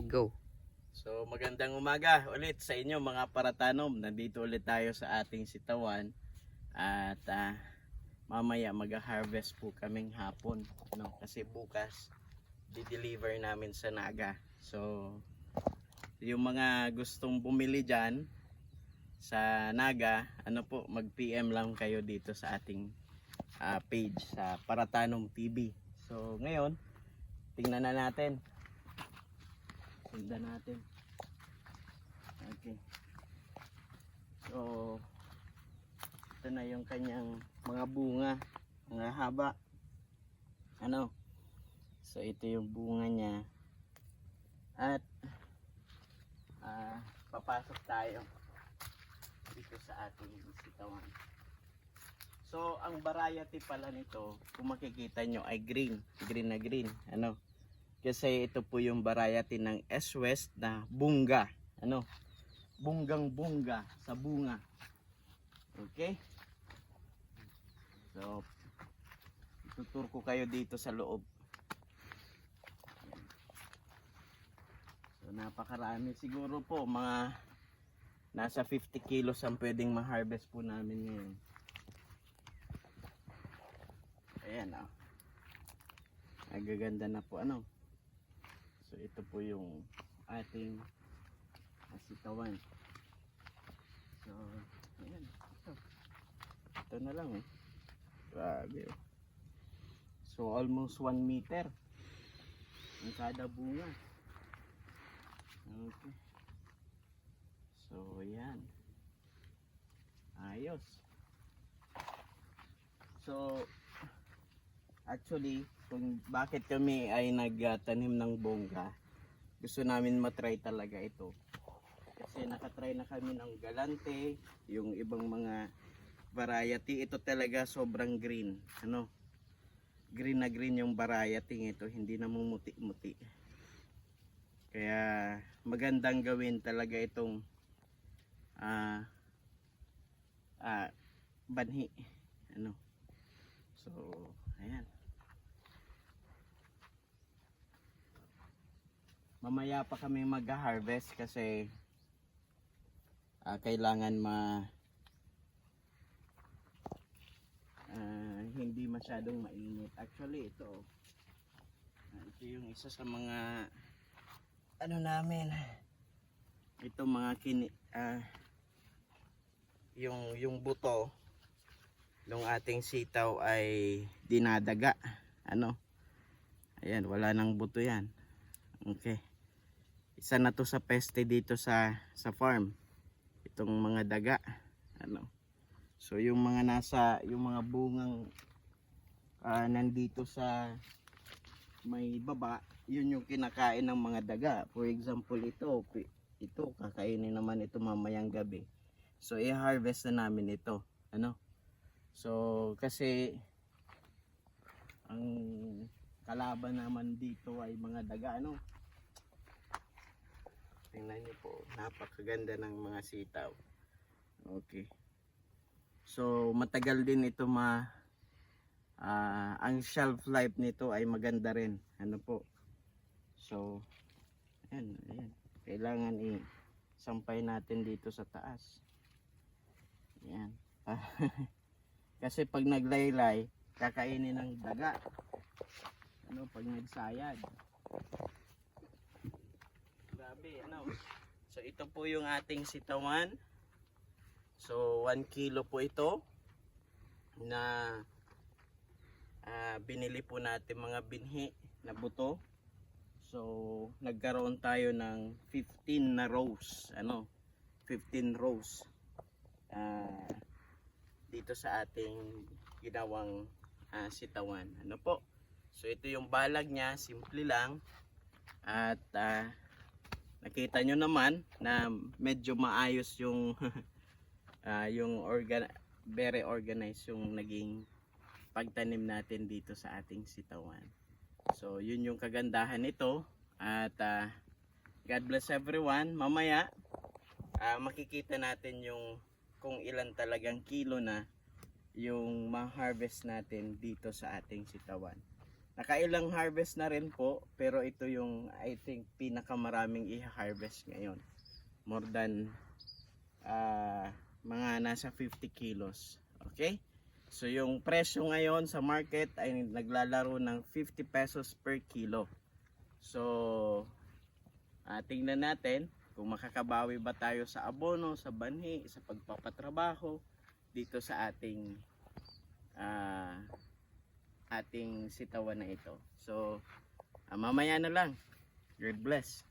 Go. So magandang umaga ulit sa inyo mga paratanom. Nandito ulit tayo sa ating sitawan. At ah, mamaya mag-harvest po kaming hapon. No? Kasi bukas di-deliver namin sa Naga. So yung mga gustong bumili dyan sa Naga, ano po, mag-PM lang kayo dito sa ating ah, page sa Paratanom TV. So ngayon, tingnan na natin Sundan natin. Okay. So, ito na yung kanyang mga bunga. Mga haba. Ano? So, ito yung bunga niya. At, ah, papasok tayo dito sa ating sitawan. So, ang variety pala nito, kung makikita nyo, ay green. Green na green. Ano? Kasi ito po yung variety ng S-West na bunga. Ano? Bunggang bunga sa bunga. Okay? So, tutur ko kayo dito sa loob. So, napakarami. Siguro po, mga nasa 50 kilos ang pwedeng ma-harvest po namin ngayon. Ayan, oh. Nagaganda na po, ano? So ito po yung ating asitawan. So, ayan. Ito. Ito na lang eh. Grabe oh. So almost 1 meter. Ang kada bunga. Okay. So ayan. Ayos. So actually kung bakit kami ay nagtanim ng bongga gusto namin matry talaga ito. Kasi nakatry na kami ng galante yung ibang mga variety. Ito talaga sobrang green ano? Green na green yung variety ito hindi na mumuti-muti. Kaya magandang gawin talaga itong ah ah banhi ano? So ayan mamaya pa kami mag-harvest kasi ah, kailangan ma ah, hindi masyadong mainit. Actually ito ah, ito yung isa sa mga ano namin ito mga kini ah, yung yung buto ng ating sitaw ay dinadaga. Ano? Ayan wala nang buto yan. Okay isa na to sa peste dito sa sa farm. Itong mga daga ano. So yung mga nasa yung mga bungang ah, nandito sa may baba yun yung kinakain ng mga daga. For example ito ito kakainin naman ito mamayang gabi. So i-harvest na namin ito ano. So kasi ang kalaban naman dito ay mga daga ano Tingnan niyo po, napakaganda ng mga sitaw. Okay. So, matagal din ito ma ah, ang shelf life nito ay maganda rin. Ano po? So, ayan, ayan. Kailangan i-sampay natin dito sa taas. Ayan. Kasi pag naglaylay, kakainin ng daga. Ano, pag nagsayad. Grabe, ano. So ito po yung ating sitawan. So 1 kilo po ito na ah, binili po natin mga binhi na buto. So nagkaroon tayo ng 15 na rows, ano? 15 rows. ah, dito sa ating ginawang ah, sitawan. Ano po? So ito yung balag niya, simple lang. At ah, nakita nyo naman na medyo maayos yung ah, yung organ very organized yung naging pagtanim natin dito sa ating sitawan. So yun yung kagandahan nito at ah, God bless everyone. Mamaya ah, makikita natin yung kung ilan talagang kilo na yung ma-harvest natin dito sa ating sitawan. Nakailang harvest na rin po, pero ito yung I think pinakamaraming i-harvest ngayon. More than ah, mga nasa 50 kilos. Okay? So yung presyo ngayon sa market ay naglalaro ng 50 pesos per kilo. So ah, tingnan natin kung makakabawi ba tayo sa abono, sa banhi, sa pagpapatrabaho dito sa ating ah, ating sitawan na ito. So ah, mamaya na lang. God bless.